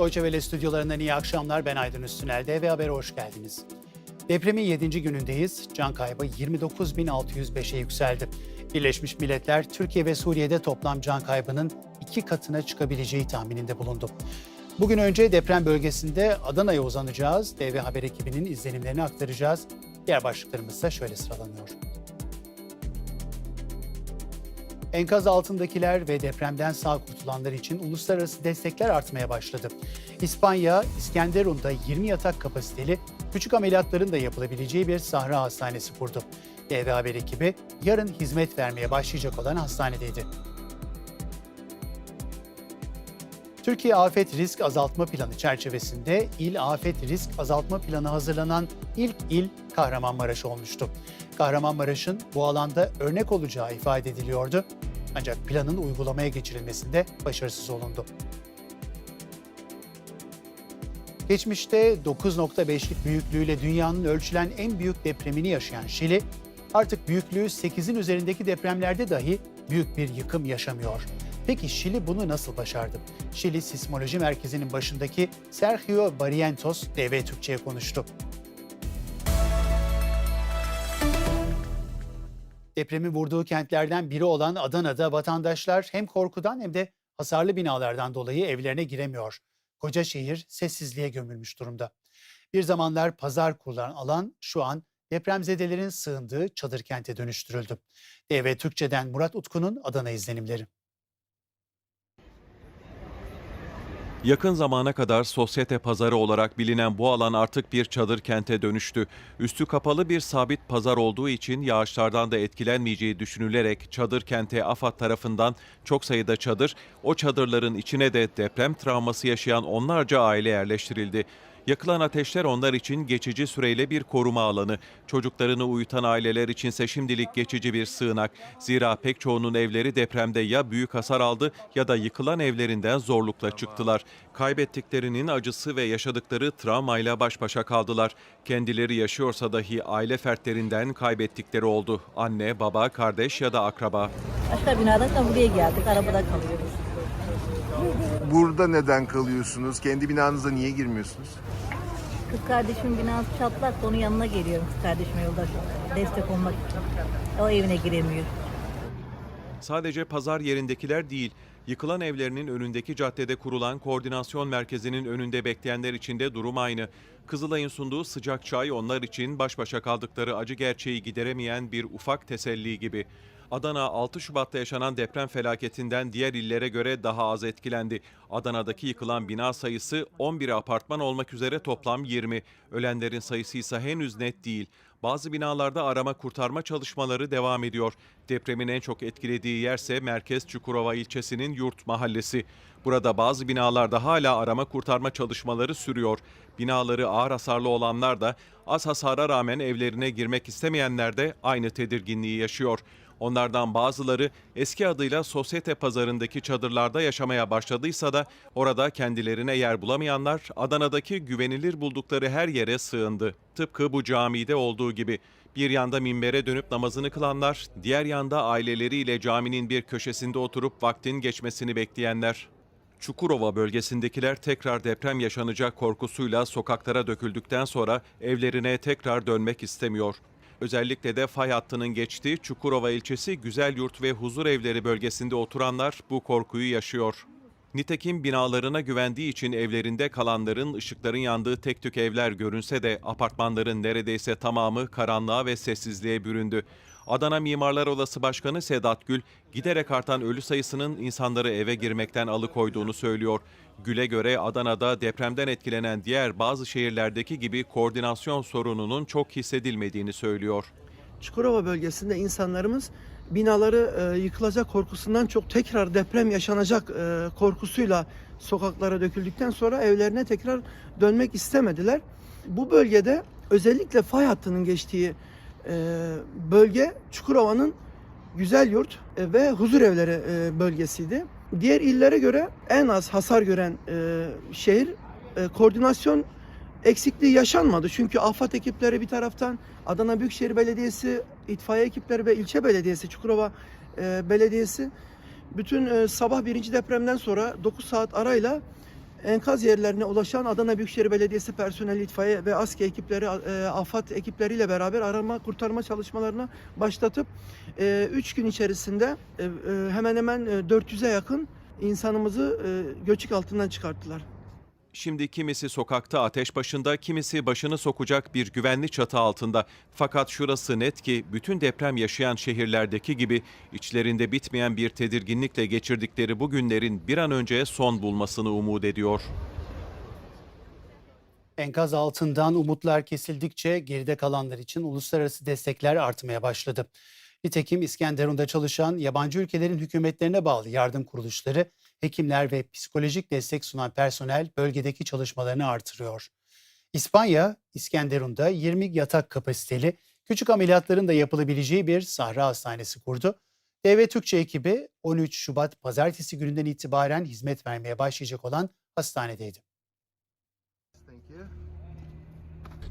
Deutsche Welle stüdyolarından iyi akşamlar. Ben Aydın Üstünel. DV Haber'e hoş geldiniz. Depremin 7. günündeyiz. Can kaybı 29.605'e yükseldi. Birleşmiş Milletler, Türkiye ve Suriye'de toplam can kaybının iki katına çıkabileceği tahmininde bulundu. Bugün önce deprem bölgesinde Adana'ya uzanacağız. DV Haber ekibinin izlenimlerini aktaracağız. Diğer başlıklarımız da şöyle sıralanıyor. Enkaz altındakiler ve depremden sağ kurtulanlar için uluslararası destekler artmaya başladı. İspanya, İskenderun'da 20 yatak kapasiteli küçük ameliyatların da yapılabileceği bir sahra hastanesi kurdu. DV Haber ekibi yarın hizmet vermeye başlayacak olan hastanedeydi. Türkiye Afet Risk Azaltma Planı çerçevesinde İl Afet Risk Azaltma Planı hazırlanan ilk il Kahramanmaraş olmuştu. Kahramanmaraş'ın bu alanda örnek olacağı ifade ediliyordu. Ancak planın uygulamaya geçirilmesinde başarısız olundu. Geçmişte 9.5'lik büyüklüğüyle dünyanın ölçülen en büyük depremini yaşayan Şili, artık büyüklüğü 8'in üzerindeki depremlerde dahi büyük bir yıkım yaşamıyor. Peki Şili bunu nasıl başardı? Şili Sismoloji Merkezi'nin başındaki Sergio Barrientos DV Türkçe'ye konuştu. Depremin vurduğu kentlerden biri olan Adana'da vatandaşlar hem korkudan hem de hasarlı binalardan dolayı evlerine giremiyor. Koca şehir sessizliğe gömülmüş durumda. Bir zamanlar pazar kurulan alan şu an depremzedelerin sığındığı çadır kente dönüştürüldü. DV Türkçe'den Murat Utku'nun Adana izlenimleri. Yakın zamana kadar sosyete pazarı olarak bilinen bu alan artık bir çadır kente dönüştü. Üstü kapalı bir sabit pazar olduğu için yağışlardan da etkilenmeyeceği düşünülerek çadır kente AFAD tarafından çok sayıda çadır, o çadırların içine de deprem travması yaşayan onlarca aile yerleştirildi. Yakılan ateşler onlar için geçici süreyle bir koruma alanı. Çocuklarını uyutan aileler içinse şimdilik geçici bir sığınak. Zira pek çoğunun evleri depremde ya büyük hasar aldı ya da yıkılan evlerinden zorlukla çıktılar. Kaybettiklerinin acısı ve yaşadıkları travmayla baş başa kaldılar. Kendileri yaşıyorsa dahi aile fertlerinden kaybettikleri oldu. Anne, baba, kardeş ya da akraba. Başka binadan da buraya geldik. Arabada kalıyoruz. Burada neden kalıyorsunuz? Kendi binanıza niye girmiyorsunuz? Kız kardeşimin binası çatlak. Onun yanına geliyorum kız kardeşime yoldaş. Destek olmak için. O evine giremiyor. Sadece pazar yerindekiler değil, yıkılan evlerinin önündeki caddede kurulan koordinasyon merkezinin önünde bekleyenler için de durum aynı. Kızılay'ın sunduğu sıcak çay onlar için baş başa kaldıkları acı gerçeği gideremeyen bir ufak teselli gibi. Adana 6 Şubat'ta yaşanan deprem felaketinden diğer illere göre daha az etkilendi. Adana'daki yıkılan bina sayısı 11 apartman olmak üzere toplam 20. Ölenlerin sayısı ise henüz net değil. Bazı binalarda arama kurtarma çalışmaları devam ediyor. Depremin en çok etkilediği yerse Merkez Çukurova ilçesinin Yurt Mahallesi. Burada bazı binalarda hala arama kurtarma çalışmaları sürüyor. Binaları ağır hasarlı olanlar da az hasara rağmen evlerine girmek istemeyenler de aynı tedirginliği yaşıyor. Onlardan bazıları eski adıyla sosyete pazarındaki çadırlarda yaşamaya başladıysa da orada kendilerine yer bulamayanlar Adana'daki güvenilir buldukları her yere sığındı. Tıpkı bu camide olduğu gibi. Bir yanda minbere dönüp namazını kılanlar, diğer yanda aileleriyle caminin bir köşesinde oturup vaktin geçmesini bekleyenler. Çukurova bölgesindekiler tekrar deprem yaşanacak korkusuyla sokaklara döküldükten sonra evlerine tekrar dönmek istemiyor. Özellikle de fay hattının geçtiği Çukurova ilçesi Güzelyurt ve Huzur Evleri bölgesinde oturanlar bu korkuyu yaşıyor. Nitekim binalarına güvendiği için evlerinde kalanların ışıkların yandığı tek tük evler görünse de apartmanların neredeyse tamamı karanlığa ve sessizliğe büründü. Adana Mimarlar Odası Başkanı Sedat Gül, giderek artan ölü sayısının insanları eve girmekten alıkoyduğunu söylüyor. Gül'e göre Adana'da depremden etkilenen diğer bazı şehirlerdeki gibi koordinasyon sorununun çok hissedilmediğini söylüyor. Çukurova bölgesinde insanlarımız binaları e, yıkılacak korkusundan çok tekrar deprem yaşanacak e, korkusuyla sokaklara döküldükten sonra evlerine tekrar dönmek istemediler. Bu bölgede özellikle fay hattının geçtiği bölge Çukurova'nın Güzelyurt e, ve Huzur Evleri e, bölgesiydi. Diğer illere göre en az hasar gören e, şehir koordinasyon eksikliği yaşanmadı. Çünkü AFAD ekipleri bir taraftan Adana Büyükşehir Belediyesi, itfaiye ekipleri ve ilçe belediyesi, Çukurova Belediyesi bütün sabah birinci depremden sonra 9 saat arayla enkaz yerlerine ulaşan Adana Büyükşehir Belediyesi personeli, itfaiye ve ASKE ekipleri, e, AFAD ekipleriyle beraber arama kurtarma çalışmalarına başlatıp 3 gün içerisinde e, e, hemen hemen e, 400'e yakın insanımızı e, göçük altından çıkarttılar. Şimdi kimisi sokakta ateş başında, kimisi başını sokacak bir güvenli çatı altında. Fakat şurası net ki bütün deprem yaşayan şehirlerdeki gibi içlerinde bitmeyen bir tedirginlikle geçirdikleri bu günlerin bir an önce son bulmasını umut ediyor. Enkaz altından umutlar kesildikçe geride kalanlar için uluslararası destekler artmaya başladı. Nitekim İskenderun'da çalışan yabancı ülkelerin hükümetlerine bağlı yardım kuruluşları, hekimler ve psikolojik destek sunan personel bölgedeki çalışmalarını artırıyor. İspanya, İskenderun'da 20 yatak kapasiteli küçük ameliyatların da yapılabileceği bir sahra hastanesi kurdu. DV Türkçe ekibi 13 Şubat pazartesi gününden itibaren hizmet vermeye başlayacak olan hastanedeydi.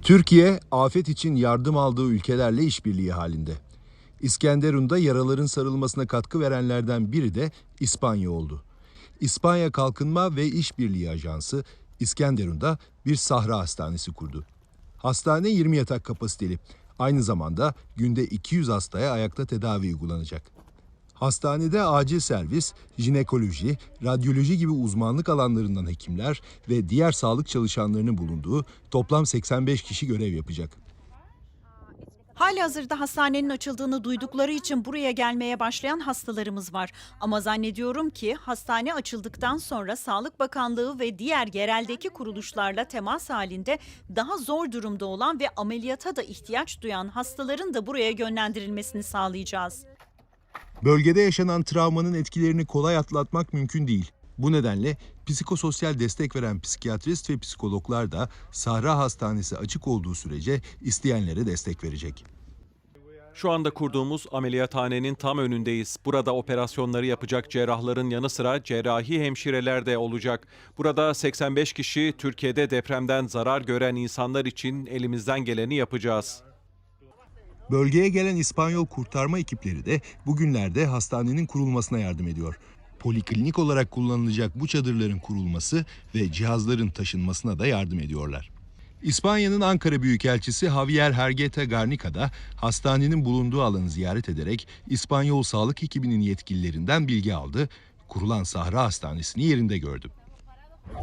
Türkiye, afet için yardım aldığı ülkelerle işbirliği halinde. İskenderun'da yaraların sarılmasına katkı verenlerden biri de İspanya oldu. İspanya Kalkınma ve İşbirliği Ajansı İskenderun'da bir sahra hastanesi kurdu. Hastane 20 yatak kapasiteli. Aynı zamanda günde 200 hastaya ayakta tedavi uygulanacak. Hastanede acil servis, jinekoloji, radyoloji gibi uzmanlık alanlarından hekimler ve diğer sağlık çalışanlarının bulunduğu toplam 85 kişi görev yapacak. Halihazırda hastanenin açıldığını duydukları için buraya gelmeye başlayan hastalarımız var. Ama zannediyorum ki hastane açıldıktan sonra Sağlık Bakanlığı ve diğer yereldeki kuruluşlarla temas halinde daha zor durumda olan ve ameliyata da ihtiyaç duyan hastaların da buraya yönlendirilmesini sağlayacağız. Bölgede yaşanan travmanın etkilerini kolay atlatmak mümkün değil. Bu nedenle psikososyal destek veren psikiyatrist ve psikologlar da Sahra Hastanesi açık olduğu sürece isteyenlere destek verecek. Şu anda kurduğumuz ameliyathanenin tam önündeyiz. Burada operasyonları yapacak cerrahların yanı sıra cerrahi hemşireler de olacak. Burada 85 kişi Türkiye'de depremden zarar gören insanlar için elimizden geleni yapacağız. Bölgeye gelen İspanyol kurtarma ekipleri de bugünlerde hastanenin kurulmasına yardım ediyor. Poliklinik olarak kullanılacak bu çadırların kurulması ve cihazların taşınmasına da yardım ediyorlar. İspanya'nın Ankara Büyükelçisi Javier Hergeta Garnica da hastanenin bulunduğu alanı ziyaret ederek İspanyol sağlık ekibinin yetkililerinden bilgi aldı. Kurulan Sahra Hastanesi'ni yerinde gördü.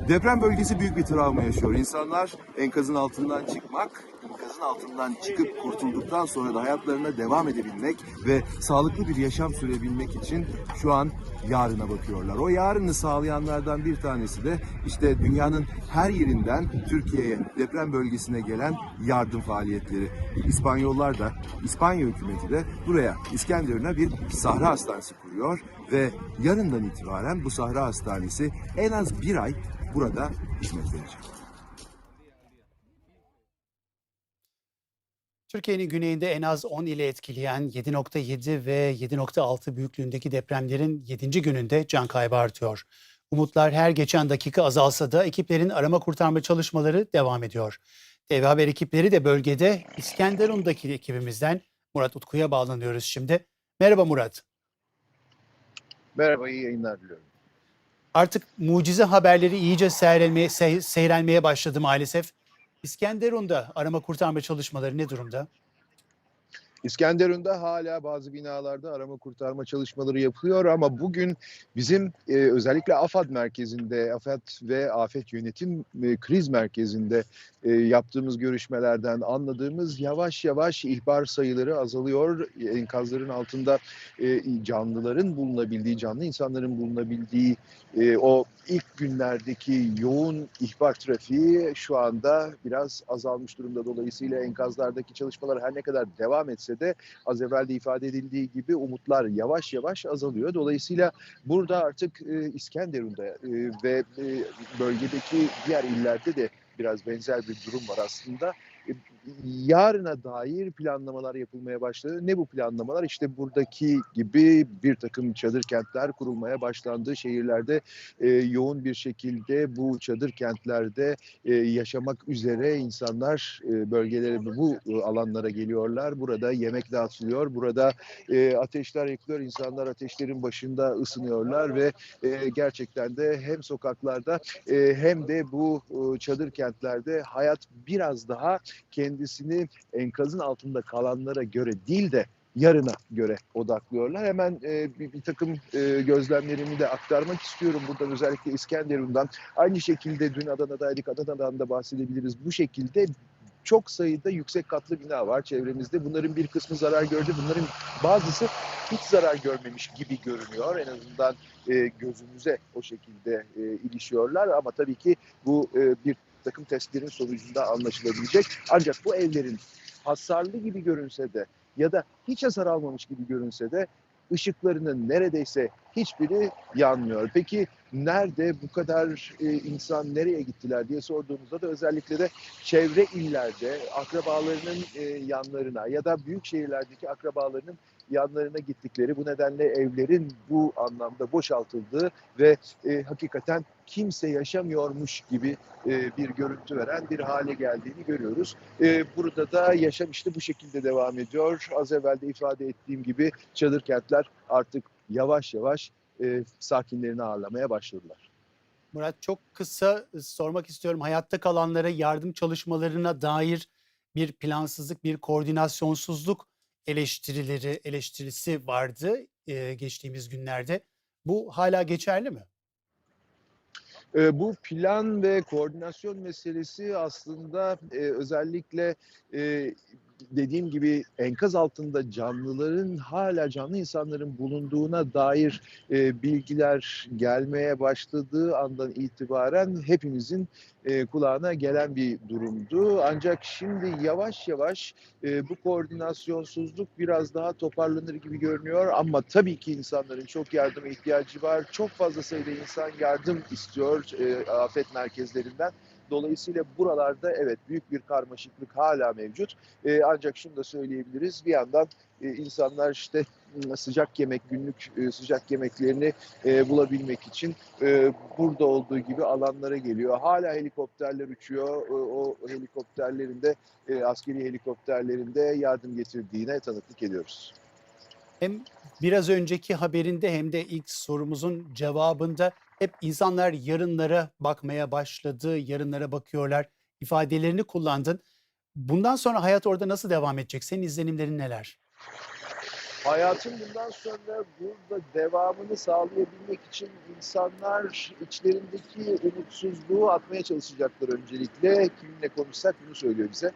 Deprem bölgesi büyük bir travma yaşıyor. İnsanlar enkazın altından çıkmak, enkazın altından çıkıp kurtulduktan sonra da hayatlarına devam edebilmek ve sağlıklı bir yaşam sürebilmek için şu an yarına bakıyorlar. O yarını sağlayanlardan bir tanesi de işte dünyanın her yerinden Türkiye'ye deprem bölgesine gelen yardım faaliyetleri. İspanyollar da, İspanya hükümeti de buraya İskenderun'a bir sahra hastanesi kuruyor ve yarından itibaren bu sahra hastanesi en az bir ay burada hizmet verecek. Türkiye'nin güneyinde en az 10 ile etkileyen 7.7 ve 7.6 büyüklüğündeki depremlerin 7. gününde can kaybı artıyor. Umutlar her geçen dakika azalsa da ekiplerin arama kurtarma çalışmaları devam ediyor. TV Haber ekipleri de bölgede İskenderun'daki ekibimizden Murat Utku'ya bağlanıyoruz şimdi. Merhaba Murat. Merhaba, iyi yayınlar diliyorum. Artık mucize haberleri iyice seyrelmeye, se- seyrelmeye başladı maalesef. İskenderun'da arama kurtarma çalışmaları ne durumda? İskenderun'da hala bazı binalarda arama kurtarma çalışmaları yapılıyor ama bugün bizim e, özellikle AFAD merkezinde, AFAD ve Afet Yönetim e, Kriz Merkezi'nde e, yaptığımız görüşmelerden anladığımız yavaş yavaş ihbar sayıları azalıyor. Enkazların altında e, canlıların bulunabildiği, canlı insanların bulunabildiği e, o ilk günlerdeki yoğun ihbar trafiği şu anda biraz azalmış durumda. Dolayısıyla enkazlardaki çalışmalar her ne kadar devam etse de az evvel de ifade edildiği gibi umutlar yavaş yavaş azalıyor. Dolayısıyla burada artık e, İskenderun'da e, ve e, bölgedeki diğer illerde de biraz benzer bir durum var aslında. E, yarına dair planlamalar yapılmaya başladı. Ne bu planlamalar? İşte buradaki gibi bir takım çadır kentler kurulmaya başlandı. Şehirlerde e, yoğun bir şekilde bu çadır kentlerde e, yaşamak üzere insanlar e, bölgelere bu e, alanlara geliyorlar. Burada yemek dağıtılıyor. Burada e, ateşler yakılıyor. İnsanlar ateşlerin başında ısınıyorlar ve e, gerçekten de hem sokaklarda e, hem de bu e, çadır kentlerde hayat biraz daha kendisini enkazın altında kalanlara göre değil de yarına göre odaklıyorlar. Hemen e, bir, bir takım e, gözlemlerimi de aktarmak istiyorum. Buradan özellikle İskenderun'dan. Aynı şekilde dün Adana'daydık. Adana'dan da bahsedebiliriz. Bu şekilde çok sayıda yüksek katlı bina var çevremizde. Bunların bir kısmı zarar gördü. Bunların bazısı hiç zarar görmemiş gibi görünüyor. En azından e, gözümüze o şekilde e, ilişiyorlar. Ama tabii ki bu e, bir takım testlerin sonucunda anlaşılabilecek. Ancak bu evlerin hasarlı gibi görünse de ya da hiç hasar almamış gibi görünse de ışıklarının neredeyse hiçbiri yanmıyor. Peki nerede bu kadar e, insan nereye gittiler diye sorduğumuzda da özellikle de çevre illerde akrabalarının e, yanlarına ya da büyük şehirlerdeki akrabalarının yanlarına gittikleri bu nedenle evlerin bu anlamda boşaltıldığı ve e, hakikaten kimse yaşamıyormuş gibi e, bir görüntü veren bir hale geldiğini görüyoruz. E, burada da yaşam işte bu şekilde devam ediyor. Az evvel de ifade ettiğim gibi çadır kentler artık yavaş yavaş e, sakinlerini ağırlamaya başladılar. Murat çok kısa sormak istiyorum. Hayatta kalanlara yardım çalışmalarına dair bir plansızlık, bir koordinasyonsuzluk eleştirileri, eleştirisi vardı e, geçtiğimiz günlerde. Bu hala geçerli mi? E, bu plan ve koordinasyon meselesi aslında e, özellikle e, dediğim gibi enkaz altında canlıların hala canlı insanların bulunduğuna dair e, bilgiler gelmeye başladığı andan itibaren hepimizin e, kulağına gelen bir durumdu. Ancak şimdi yavaş yavaş e, bu koordinasyonsuzluk biraz daha toparlanır gibi görünüyor ama tabii ki insanların çok yardıma ihtiyacı var. Çok fazla sayıda insan yardım istiyor e, afet merkezlerinden. Dolayısıyla buralarda evet büyük bir karmaşıklık hala mevcut. E, ancak şunu da söyleyebiliriz. Bir yandan e, insanlar işte m, sıcak yemek, günlük e, sıcak yemeklerini e, bulabilmek için e, burada olduğu gibi alanlara geliyor. Hala helikopterler uçuyor. E, o helikopterlerin de e, askeri helikopterlerin de yardım getirdiğine tanıklık ediyoruz. Hem biraz önceki haberinde hem de ilk sorumuzun cevabında hep insanlar yarınlara bakmaya başladı, yarınlara bakıyorlar ifadelerini kullandın. Bundan sonra hayat orada nasıl devam edecek? Senin izlenimlerin neler? Hayatın bundan sonra burada devamını sağlayabilmek için insanlar içlerindeki umutsuzluğu atmaya çalışacaklar öncelikle. Kiminle konuşsak bunu söylüyor bize.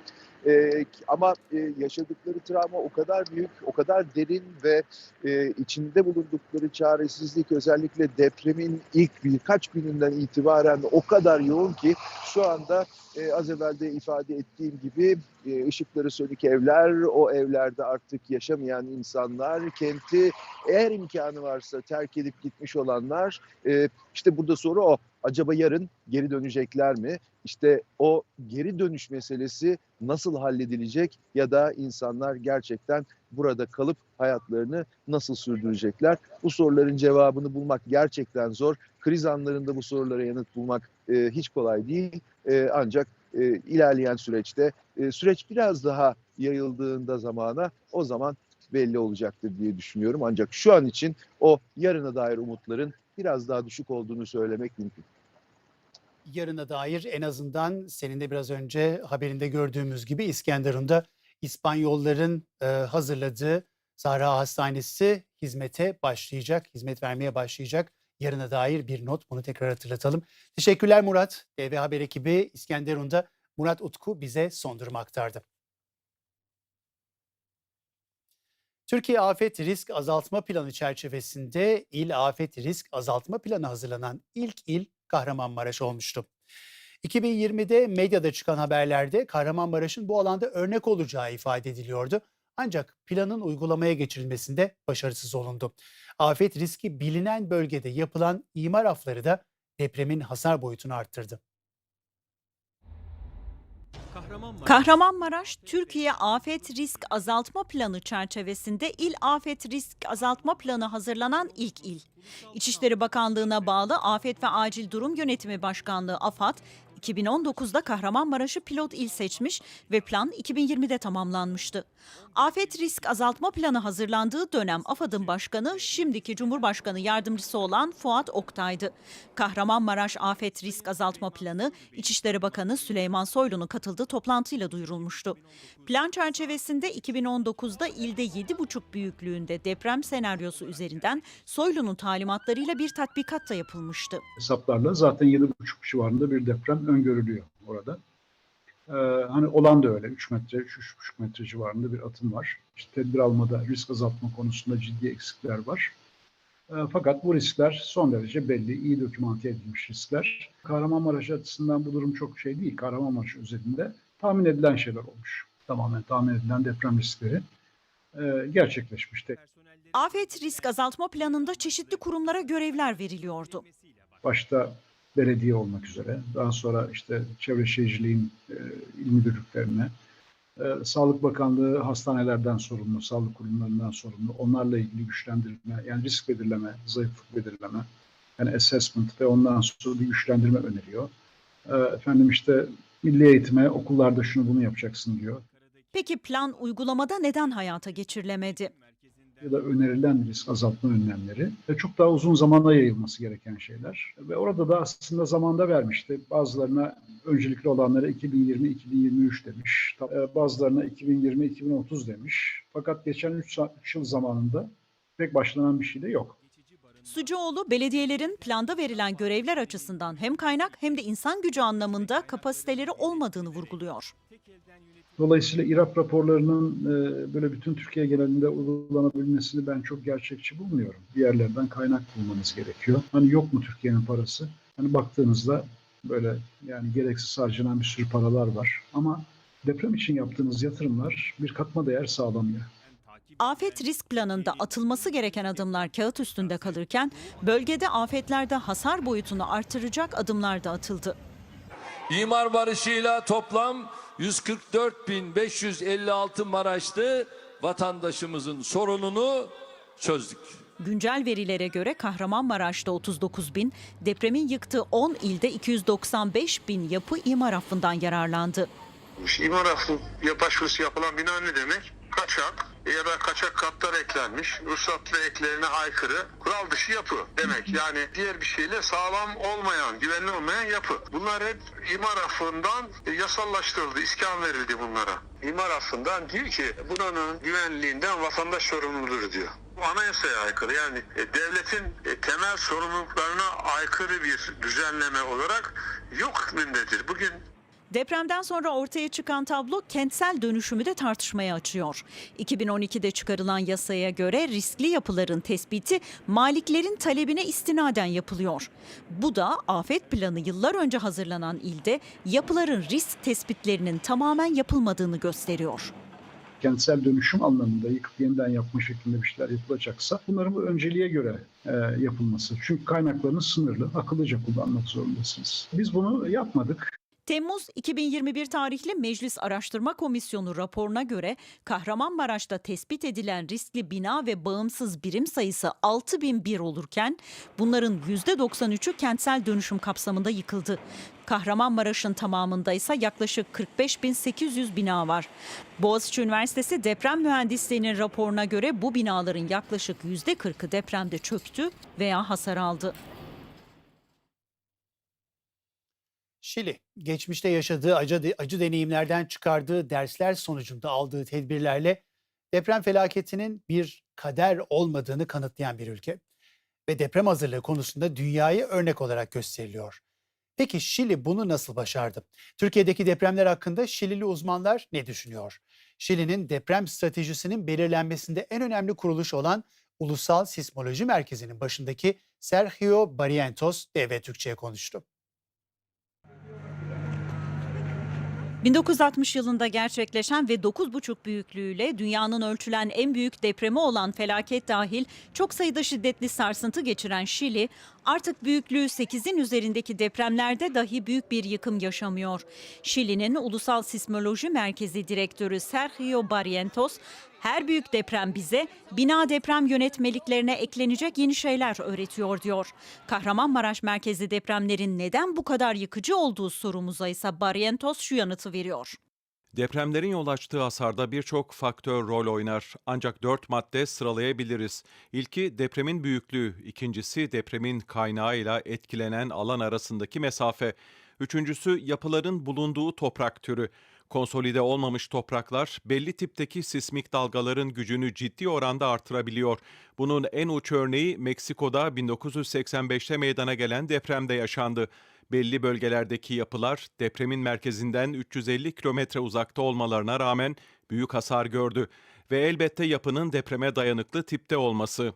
Ee, ama e, yaşadıkları travma o kadar büyük, o kadar derin ve e, içinde bulundukları çaresizlik özellikle depremin ilk birkaç gününden itibaren o kadar yoğun ki şu anda e, az evvel de ifade ettiğim gibi e, ışıkları sönük evler, o evlerde artık yaşamayan insanlar, kenti eğer imkanı varsa terk edip gitmiş olanlar, e, işte burada soru o. Acaba yarın geri dönecekler mi? İşte o geri dönüş meselesi nasıl halledilecek ya da insanlar gerçekten burada kalıp hayatlarını nasıl sürdürecekler? Bu soruların cevabını bulmak gerçekten zor. Kriz anlarında bu sorulara yanıt bulmak e, hiç kolay değil. E, ancak e, ilerleyen süreçte e, süreç biraz daha yayıldığında zamana o zaman belli olacaktır diye düşünüyorum. Ancak şu an için o yarına dair umutların biraz daha düşük olduğunu söylemek mümkün. Yarına dair en azından senin de biraz önce haberinde gördüğümüz gibi İskenderun'da İspanyolların e, hazırladığı Sahra Hastanesi hizmete başlayacak, hizmet vermeye başlayacak. Yarına dair bir not bunu tekrar hatırlatalım. Teşekkürler Murat. TV Haber ekibi İskenderun'da Murat Utku bize son durumu aktardı. Türkiye Afet Risk Azaltma Planı çerçevesinde İl Afet Risk Azaltma Planı hazırlanan ilk il Kahramanmaraş olmuştu. 2020'de medyada çıkan haberlerde Kahramanmaraş'ın bu alanda örnek olacağı ifade ediliyordu. Ancak planın uygulamaya geçirilmesinde başarısız olundu. Afet riski bilinen bölgede yapılan imar afları da depremin hasar boyutunu arttırdı. Kahramanmaraş, Türkiye Afet Risk Azaltma Planı çerçevesinde İl Afet Risk Azaltma Planı hazırlanan ilk il. İçişleri Bakanlığı'na bağlı Afet ve Acil Durum Yönetimi Başkanlığı AFAD, 2019'da Kahramanmaraş'ı pilot il seçmiş ve plan 2020'de tamamlanmıştı. Afet Risk Azaltma Planı hazırlandığı dönem AFAD'ın başkanı şimdiki Cumhurbaşkanı yardımcısı olan Fuat Oktay'dı. Kahramanmaraş Afet Risk Azaltma Planı İçişleri Bakanı Süleyman Soylu'nun katıldığı toplantıyla duyurulmuştu. Plan çerçevesinde 2019'da ilde 7,5 büyüklüğünde deprem senaryosu üzerinden Soylu'nun talimatlarıyla bir tatbikat da yapılmıştı. hesaplarla zaten 7,5 civarında bir deprem öngörülüyor orada. Ee, hani olan da öyle 3 metre, 3-3,5 metre civarında bir atım var. İşte tedbir almada, risk azaltma konusunda ciddi eksikler var. Ee, fakat bu riskler son derece belli, iyi dokümante edilmiş riskler. Kahramanmaraş açısından bu durum çok şey değil. Kahramanmaraş özelinde tahmin edilen şeyler olmuş. Tamamen tahmin edilen deprem riskleri e, gerçekleşmişti. Afet Risk Azaltma Planı'nda çeşitli kurumlara görevler veriliyordu. başta belediye olmak üzere, daha sonra işte Çevre Şehirciliğin e, il müdürlüklerine, e, Sağlık Bakanlığı hastanelerden sorumlu, sağlık kurumlarından sorumlu, onlarla ilgili güçlendirme, yani risk belirleme, zayıflık belirleme, yani assessment ve ondan sonra bir güçlendirme öneriyor. E, efendim işte milli eğitime, okullarda şunu bunu yapacaksın diyor. Peki plan uygulamada neden hayata geçirilemedi? Ya da önerilen risk azaltma önlemleri ve çok daha uzun zamanda yayılması gereken şeyler. Ve orada da aslında zamanda vermişti. Bazılarına öncelikli olanlara 2020-2023 demiş. e, Bazılarına 2020-2030 demiş. Fakat geçen 3 yıl zamanında pek başlanan bir şey de yok. Sucuoğlu, belediyelerin planda verilen görevler açısından hem kaynak hem de insan gücü anlamında kapasiteleri olmadığını vurguluyor. Dolayısıyla İRAP raporlarının e, böyle bütün Türkiye genelinde uygulanabilmesini ben çok gerçekçi bulmuyorum. Bir yerlerden kaynak bulmanız gerekiyor. Hani yok mu Türkiye'nin parası? Hani baktığınızda böyle yani gereksiz harcanan bir sürü paralar var. Ama deprem için yaptığınız yatırımlar bir katma değer sağlamıyor. Afet risk planında atılması gereken adımlar kağıt üstünde kalırken bölgede afetlerde hasar boyutunu artıracak adımlar da atıldı. İmar barışıyla toplam 144.556 Maraşlı vatandaşımızın sorununu çözdük. Güncel verilere göre Kahramanmaraş'ta 39 bin, depremin yıktığı 10 ilde 295 bin yapı imar affından yararlandı. İmar affı başvurusu yapılan bina ne demek? Kaçak ya da kaçak katlar eklenmiş, ruhsatlı eklerine aykırı, kural dışı yapı demek. Yani diğer bir şeyle sağlam olmayan, güvenli olmayan yapı. Bunlar hep imar affından yasallaştırıldı, iskan verildi bunlara. İmar affından diyor ki buranın güvenliğinden vatandaş sorumludur diyor. Bu anayasaya aykırı yani e, devletin e, temel sorumluluklarına aykırı bir düzenleme olarak yok hükmündedir. Bugün Depremden sonra ortaya çıkan tablo kentsel dönüşümü de tartışmaya açıyor. 2012'de çıkarılan yasaya göre riskli yapıların tespiti maliklerin talebine istinaden yapılıyor. Bu da afet planı yıllar önce hazırlanan ilde yapıların risk tespitlerinin tamamen yapılmadığını gösteriyor. Kentsel dönüşüm anlamında yıkıp yeniden yapma şeklinde bir şeyler yapılacaksa bunların bu önceliğe göre e, yapılması. Çünkü kaynaklarınız sınırlı, akıllıca kullanmak zorundasınız. Biz bunu yapmadık. Temmuz 2021 tarihli Meclis Araştırma Komisyonu raporuna göre Kahramanmaraş'ta tespit edilen riskli bina ve bağımsız birim sayısı 6001 olurken bunların %93'ü kentsel dönüşüm kapsamında yıkıldı. Kahramanmaraş'ın tamamında ise yaklaşık 45.800 bina var. Boğaziçi Üniversitesi Deprem Mühendisliği'nin raporuna göre bu binaların yaklaşık %40'ı depremde çöktü veya hasar aldı. Şili, geçmişte yaşadığı acı, acı deneyimlerden çıkardığı dersler sonucunda aldığı tedbirlerle deprem felaketinin bir kader olmadığını kanıtlayan bir ülke. Ve deprem hazırlığı konusunda dünyayı örnek olarak gösteriliyor. Peki Şili bunu nasıl başardı? Türkiye'deki depremler hakkında Şilili uzmanlar ne düşünüyor? Şili'nin deprem stratejisinin belirlenmesinde en önemli kuruluş olan Ulusal Sismoloji Merkezi'nin başındaki Sergio Barrientos DV Türkçe'ye konuştu. 1960 yılında gerçekleşen ve 9,5 büyüklüğüyle dünyanın ölçülen en büyük depremi olan felaket dahil çok sayıda şiddetli sarsıntı geçiren Şili, artık büyüklüğü 8'in üzerindeki depremlerde dahi büyük bir yıkım yaşamıyor. Şili'nin Ulusal Sismoloji Merkezi Direktörü Sergio Barrientos, her büyük deprem bize bina deprem yönetmeliklerine eklenecek yeni şeyler öğretiyor diyor. Kahramanmaraş merkezi depremlerin neden bu kadar yıkıcı olduğu sorumuza ise Barrientos şu yanıtı veriyor. Depremlerin yol açtığı hasarda birçok faktör rol oynar. Ancak dört madde sıralayabiliriz. İlki depremin büyüklüğü, ikincisi depremin kaynağıyla etkilenen alan arasındaki mesafe, üçüncüsü yapıların bulunduğu toprak türü. Konsolide olmamış topraklar belli tipteki sismik dalgaların gücünü ciddi oranda artırabiliyor. Bunun en uç örneği Meksiko'da 1985'te meydana gelen depremde yaşandı. Belli bölgelerdeki yapılar depremin merkezinden 350 kilometre uzakta olmalarına rağmen büyük hasar gördü ve elbette yapının depreme dayanıklı tipte olması.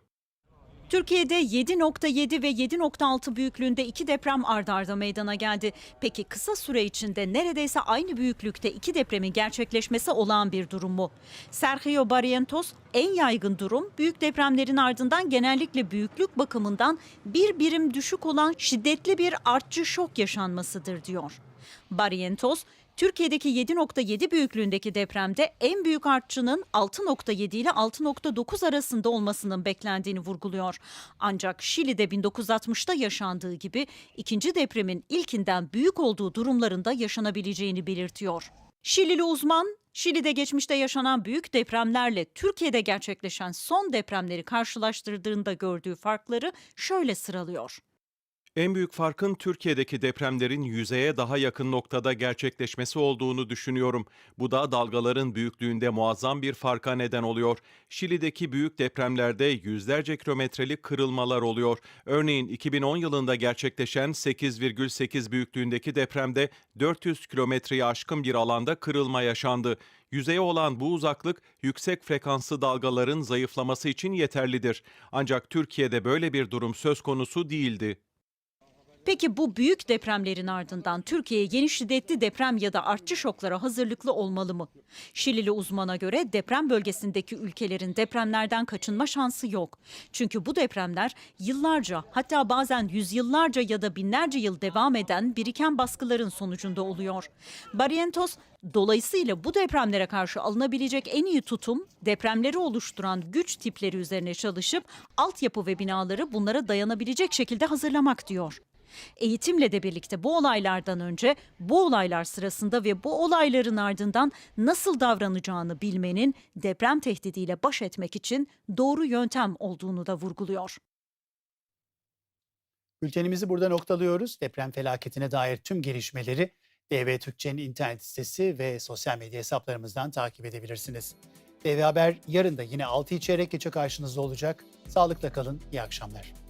Türkiye'de 7.7 ve 7.6 büyüklüğünde iki deprem ard arda meydana geldi. Peki kısa süre içinde neredeyse aynı büyüklükte iki depremin gerçekleşmesi olağan bir durum mu? Sergio Barrientos, en yaygın durum büyük depremlerin ardından genellikle büyüklük bakımından bir birim düşük olan şiddetli bir artçı şok yaşanmasıdır diyor. Barrientos, Türkiye'deki 7.7 büyüklüğündeki depremde en büyük artçının 6.7 ile 6.9 arasında olmasının beklendiğini vurguluyor. Ancak Şili'de 1960'ta yaşandığı gibi ikinci depremin ilkinden büyük olduğu durumlarında yaşanabileceğini belirtiyor. Şilili uzman, Şili'de geçmişte yaşanan büyük depremlerle Türkiye'de gerçekleşen son depremleri karşılaştırdığında gördüğü farkları şöyle sıralıyor. En büyük farkın Türkiye'deki depremlerin yüzeye daha yakın noktada gerçekleşmesi olduğunu düşünüyorum. Bu da dalgaların büyüklüğünde muazzam bir farka neden oluyor. Şili'deki büyük depremlerde yüzlerce kilometrelik kırılmalar oluyor. Örneğin 2010 yılında gerçekleşen 8,8 büyüklüğündeki depremde 400 kilometreyi aşkın bir alanda kırılma yaşandı. Yüzeye olan bu uzaklık yüksek frekanslı dalgaların zayıflaması için yeterlidir. Ancak Türkiye'de böyle bir durum söz konusu değildi. Peki bu büyük depremlerin ardından Türkiye yeni şiddetli deprem ya da artçı şoklara hazırlıklı olmalı mı? Şilili uzmana göre deprem bölgesindeki ülkelerin depremlerden kaçınma şansı yok. Çünkü bu depremler yıllarca hatta bazen yüzyıllarca ya da binlerce yıl devam eden biriken baskıların sonucunda oluyor. Barrientos Dolayısıyla bu depremlere karşı alınabilecek en iyi tutum depremleri oluşturan güç tipleri üzerine çalışıp altyapı ve binaları bunlara dayanabilecek şekilde hazırlamak diyor. Eğitimle de birlikte bu olaylardan önce, bu olaylar sırasında ve bu olayların ardından nasıl davranacağını bilmenin deprem tehdidiyle baş etmek için doğru yöntem olduğunu da vurguluyor. Bültenimizi burada noktalıyoruz. Deprem felaketine dair tüm gelişmeleri DV Türkçe'nin internet sitesi ve sosyal medya hesaplarımızdan takip edebilirsiniz. DV Haber yarın da yine 6 içerek geçe karşınızda olacak. Sağlıkla kalın, iyi akşamlar.